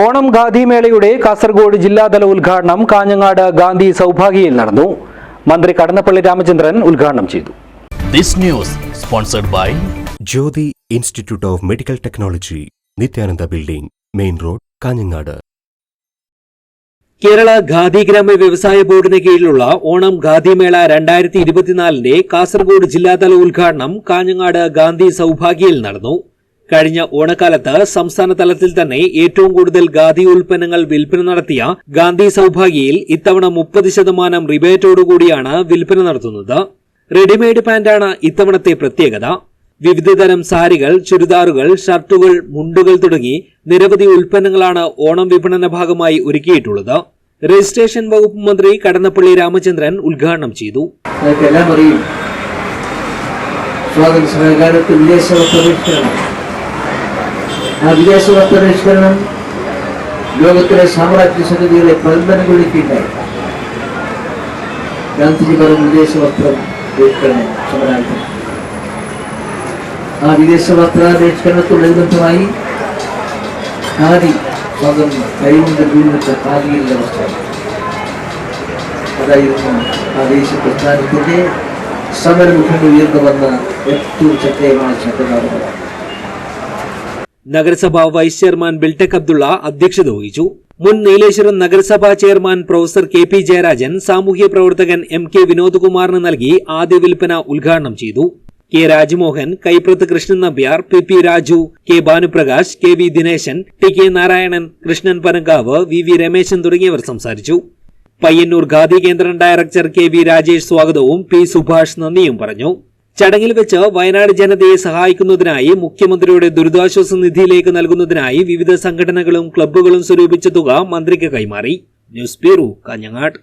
ഓണം ഖാദിമേളയുടെ കാസർഗോഡ് ജില്ലാതല ഉദ്ഘാടനം കാഞ്ഞങ്ങാട് ഗാന്ധി സൗഭാഗ്യയിൽ നടന്നു. മന്ത്രി കടന്നപ്പള്ളി രാമചന്ദ്രൻ ഉദ്ഘാടനം ചെയ്തു. This news sponsored by Jyothi institute of medical technology Nithyananda building main road Kanhangad. Kerala Khadi ഗ്രാമ വ്യവസായ ബോർഡിന് കീഴിലുള്ള ഓണം ഖാദിമേള രണ്ടായിരത്തി ഇരുപത്തിനാലിന്റെ കാസർഗോഡ് ജില്ലാതല ഉദ്ഘാടനം കാഞ്ഞങ്ങാട് ഗാന്ധി സൗഭാഗ്യയിൽ നടന്നു. കഴിഞ്ഞ ഓണക്കാലത്ത് സംസ്ഥാന തലത്തിൽ തന്നെ ഏറ്റവും കൂടുതൽ ഖാദി ഉൽപ്പന്നങ്ങൾ വിൽപ്പന നടത്തിയ ഗാന്ധി സൗഭാഗ്യയിൽ ഇത്തവണ മുപ്പത് ശതമാനം റിബേറ്റോടുകൂടിയാണ് വിൽപ്പന നടത്തുന്നത്. റെഡിമെയ്ഡ് പാന്റാണ് ഇത്തവണത്തെ പ്രത്യേകത. വിവിധതരം സാരികൾ ചുരിദാറുകൾ ഷർട്ടുകൾ മുണ്ടുകൾ തുടങ്ങി നിരവധി ഉൽപ്പന്നങ്ങളാണ് ഓണം വിപണന ഭാഗമായി ഒരുക്കിയിട്ടുള്ളത്. രജിസ്ട്രേഷൻ വകുപ്പ് മന്ത്രി കടന്നപ്പള്ളി രാമചന്ദ്രൻ ഉദ്ഘാടനം ചെയ്തു. സ്വാതന്ത്ര്യ വിദേശ വസ്ത്രപരിഷ്കരണം ലോകത്തിലെ സാമ്രാജ്യ സംഗതികളെ പ്രതിബന്ധപ്പെടുത്തിയിട്ടുണ്ടായി ഗാന്ധിജി പറഞ്ഞു വിദേശ വസ്ത്രം ബഹിഷ്കരണം സമരാർത്ഥം ആ വിദേശ വസ്ത്രാപരിഷ്കരണത്തോടനുബന്ധമായി ഖാദി സ്വന്തം കൈകൊണ്ട് വീഴ്ച ഖാദിയിലെ വസ്ത്രം. അതായിരുന്നു ആ ദേശീയ പ്രസ്ഥാനത്തിന്റെ സമരമുഖങ്ങൾ ഉയർന്നു വന്ന ഏറ്റവും ശക്തമായ ശബ്ദമാണ് നഗരസഭാ വൈസ് ചെയർമാൻ ബിൽടെക് അബ്ദുള്ള അധ്യക്ഷത വഹിച്ചു. മുൻ നീലേശ്വരം നഗരസഭാ chairman professor K P Jayarajan സാമൂഹ്യ പ്രവർത്തകൻ എം കെ വിനോദ്കുമാറിന് നൽകി ആദ്യ വിൽപ്പന ഉദ്ഘാടനം ചെയ്തു. K Rajmohan Kaiprath Krishnan Nambiar P P Raju K Bhanuprakash K V Dineshan T K Narayanan Krishnan Panankavu V V Rameshan തുടങ്ങിയവർ സംസാരിച്ചു. പയ്യന്നൂർ ഖാദി കേന്ദ്രം ഡയറക്ടർ കെ വി രാജേഷ് സ്വാഗതവും പി സുഭാഷ് നന്ദിയും പറഞ്ഞു. ചടങ്ങിൽ വെച്ച് വയനാട് ജനതയെ സഹായിക്കുന്നതിനായി മുഖ്യമന്ത്രിയുടെ ദുരിതാശ്വാസ നിധിയിലേക്ക് നൽകുന്നതിനായി വിവിധ സംഘടനകളും ക്ലബ്ബുകളും സ്വരൂപിച്ച തുക മന്ത്രിക്ക് കൈമാറി. News bureau Kanhangad.